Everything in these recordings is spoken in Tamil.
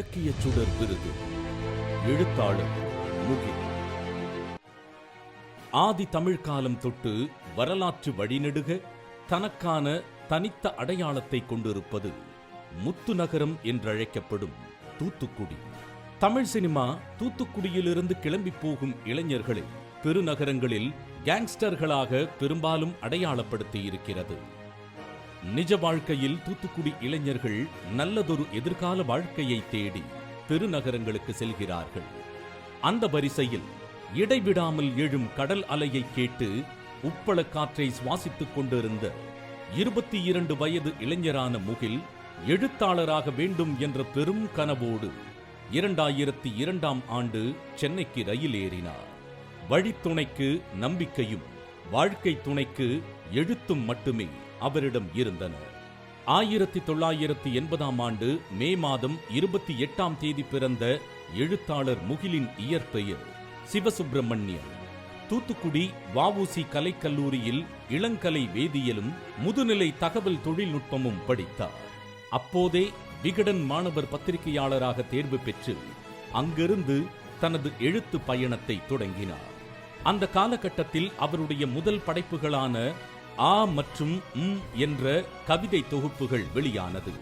இலக்கிய சுடர் விருது. எழுத்தாளர் முகில். ஆதி தமிழ் காலம் தொட்டு வரலாற்று வழிநெடுக தனக்கான தனித்த அடையாளத்தை கொண்டிருப்பது முத்து நகரம் என்றழைக்கப்படும் தூத்துக்குடி. தமிழ் சினிமா தூத்துக்குடியிலிருந்து கிளம்பி போகும் இளைஞர்களை பெருநகரங்களில் கேங்ஸ்டர்களாக பெரும்பாலும் அடையாளப்படுத்தி இருக்கிறது. நிஜ வாழ்க்கையில் தூத்துக்குடி இளைஞர்கள் நல்லதொரு எதிர்கால வாழ்க்கையை தேடி பெருநகரங்களுக்கு செல்கிறார்கள். அந்த வரிசையில் இடைவிடாமல் எழும் கடல் அலையை கேட்டு உப்பள காற்றை சுவாசித்துக் கொண்டிருந்த இருபத்தி இரண்டு வயது இளைஞரான முகில் எழுத்தாளராக வேண்டும் என்ற பெரும் கனவோடு இரண்டாயிரத்தி இரண்டாம் ஆண்டு சென்னைக்கு ரயில் ஏறினார். வழித்துணைக்கு நம்பிக்கையும் வாழ்க்கை துணைக்கு எழுத்தும் மட்டுமே அவரிடம் இருந்தன. ஆயிரத்தி தொள்ளாயிரத்தி எண்பதாம் ஆண்டு மே மாதம் இருபத்தி எட்டாம் தேதி பிறந்த எழுத்தாளர் முகிலின் இயற்பெயர் சிவசுப்பிரமணியன். தூத்துக்குடி வஉசி கலைக்கல்லூரியில் இளங்கலை வேதியியலும் முதுநிலை தகவல் தொழில்நுட்பமும் படித்தார். அப்போதே விகடன் மாணவர் பத்திரிகையாளராக தேர்வு பெற்று அங்கிருந்து தனது எழுத்து பயணத்தை தொடங்கினார். அந்த காலகட்டத்தில் அவருடைய முதல் படைப்புகளான ஆ மற்றும் ம் என்ற கவிதை தொகுப்புகள் வெளியானது.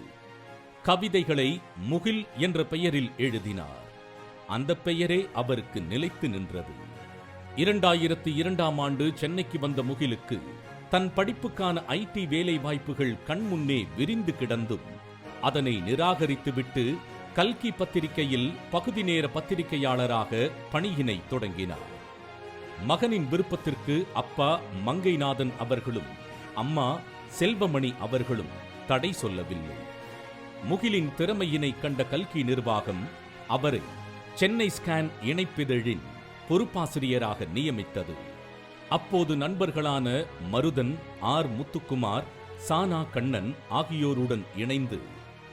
கவிதைகளை முகில் என்ற பெயரில் எழுதினார். அந்த பெயரே அவருக்கு நிலைத்து நின்றது. இரண்டாயிரத்தி இரண்டாம் ஆண்டு சென்னைக்கு வந்த முகிலுக்கு தன் படிப்புக்கான ஐடி வேலை வாய்ப்புகள் கண்முன்னே விரிந்து கிடந்தும் அதனை நிராகரித்துவிட்டு கல்கி பத்திரிகையில் பகுதி நேர பத்திரிகையாளராக பணியினை தொடங்கினார். மகனின் விருப்பத்திற்கு அப்பா மங்கைநாதன் அவர்களும் அம்மா செல்வமணி அவர்களும் தடை சொல்லவில்லை. முகிலின் திறமையினை கண்ட கல்கி நிர்வாகம் அவரை சென்னை ஸ்கேன் இணைப்பிதழின் பொறுப்பாசிரியராக நியமித்தது. அப்போது நண்பர்களான மருதன் ஆர். முத்துக்குமார் சானா கண்ணன் ஆகியோருடன் இணைந்து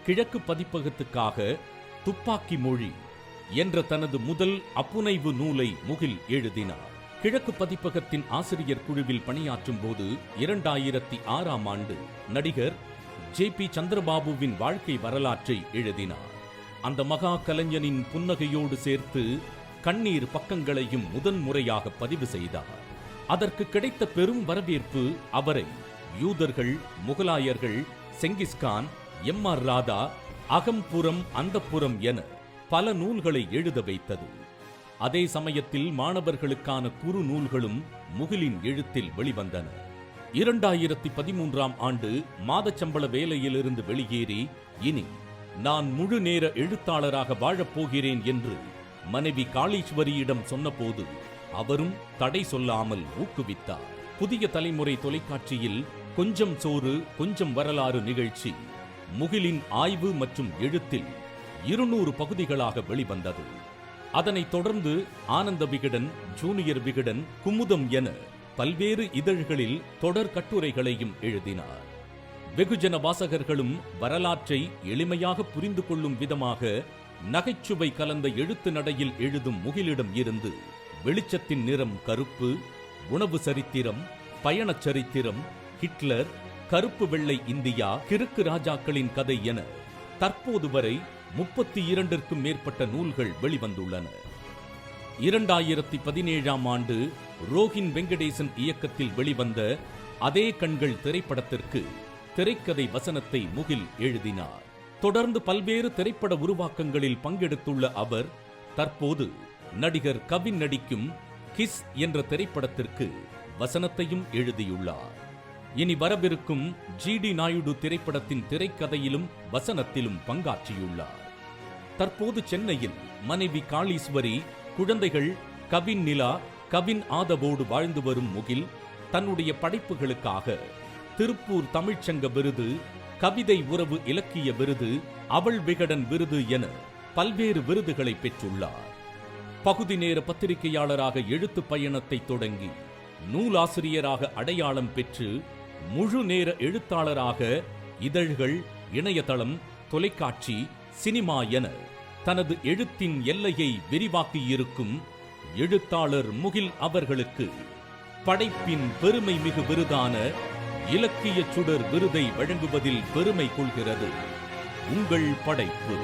கிழக்கு பதிப்பகத்துக்காக துப்பாக்கி மொழி என்ற தனது முதல் அப்புனைவு நூலை முகில் எழுதினார். கிழக்கு பதிப்பகத்தின் ஆசிரியர் குழுவில் பணியாற்றும் போது இரண்டாயிரத்தி ஆறாம் ஆண்டு நடிகர் ஜே பி சந்திரபாபுவின் வாழ்க்கை வரலாற்றை எழுதினார். அந்த மகா கலைஞனின் புன்னகையோடு சேர்த்து கண்ணீர் பக்கங்களையும் முதன்முறையாக பதிவு செய்தார். அதற்கு கிடைத்த பெரும் வரவேற்பு அவரை யூதர்கள் முகலாயர்கள் Genghis Khan M R Radha அகம்புறம் அந்தப்புறம் என பல நூல்களை எழுத வைத்தது. அதே சமயத்தில் மாணவர்களுக்கான குறு நூல்களும் முகிலின் எழுத்தில் வெளிவந்தன. இரண்டாயிரத்தி பதிமூன்றாம் ஆண்டு மாதச்சம்பள வேலையிலிருந்து வெளியேறி இனி நான் முழு நேர எழுத்தாளராக வாழப் போகிறேன் என்று மனைவி காளீஸ்வரியிடம் சொன்னபோது அவரும் தடை சொல்லாமல் ஊக்குவித்தார். புதிய தலைமுறை தொலைக்காட்சியில் கொஞ்சம் சோறு கொஞ்சம் வரலாறு நிகழ்ச்சி முகிலின் ஆய்வு மற்றும் எழுத்தில் இருநூறு பகுதிகளாக வெளிவந்தது. அதனைத் தொடர்ந்து ஆனந்த விகடன் ஜூனியர் விகடன் குமுதம் என பல்வேறு இதழ்களில் தொடர் கட்டுரைகளையும் எழுதினார். வெகுஜன வாசகர்களும் வரலாற்றை எளிமையாக புரிந்து கொள்ளும் விதமாக நகைச்சுவை கலந்த எழுத்து நடையில் எழுதும் முகிலிடம் இருந்து வெளிச்சத்தின் நிறம் கருப்பு உணவு சரித்திரம் பயணச் சரித்திரம் ஹிட்லர் கருப்பு வெள்ளை இந்தியா கிறுக்கு ராஜாக்களின் கதை என தற்போது வரை முப்பத்தி இரண்டிற்கும் மேற்பட்ட நூல்கள் வெளிவந்துள்ளன. இரண்டாயிரத்தி பதினேழாம் ஆண்டு ரோஹின் வெங்கடேசன் இயக்கத்தில் வெளிவந்த அதே கண்கள் திரைப்படத்திற்கு திரைக்கதை வசனத்தை முகில் எழுதினார். தொடர்ந்து பல்வேறு திரைப்பட உருவாக்கங்களில் பங்கெடுத்துள்ள அவர் தற்போது நடிகர் கவின் நடிக்கும் கிஸ் என்ற திரைப்படத்திற்கு வசனத்தையும் எழுதியுள்ளார். இனி வரவிருக்கும் ஜி டி நாயுடு திரைப்படத்தின் திரைக்கதையிலும் வசனத்திலும் பங்காற்றியுள்ளார். தற்போது சென்னையில் மனைவி காளீஸ்வரி குழந்தைகள் கவின் நிலா கவின் ஆதவோடு வாழ்ந்து வரும் முகில் தன்னுடைய படைப்புகளுக்காக திருப்பூர் தமிழ்ச்சங்க விருது கவிதை உறவு இலக்கிய விருது அவள் விகடன் விருது என பல்வேறு விருதுகளை பெற்றுள்ளார். பகுதி நேர பத்திரிகையாளராக எழுத்து பயணத்தை தொடங்கி நூலாசிரியராக அடையாளம் பெற்று முழு நேர எழுத்தாளராக இதழ்கள் இணையதளம் தொலைக்காட்சி சினிமா என தனது எழுத்தின் எல்லையை விரிவாக்கியிருக்கும் எழுத்தாளர் முகில் அவர்களுக்கு படைப்பின் பெருமை மிகு விருதான இலக்கிய சுடர் விருதை வழங்குவதில் பெருமை கொள்கிறது. உங்கள் படைப்பு.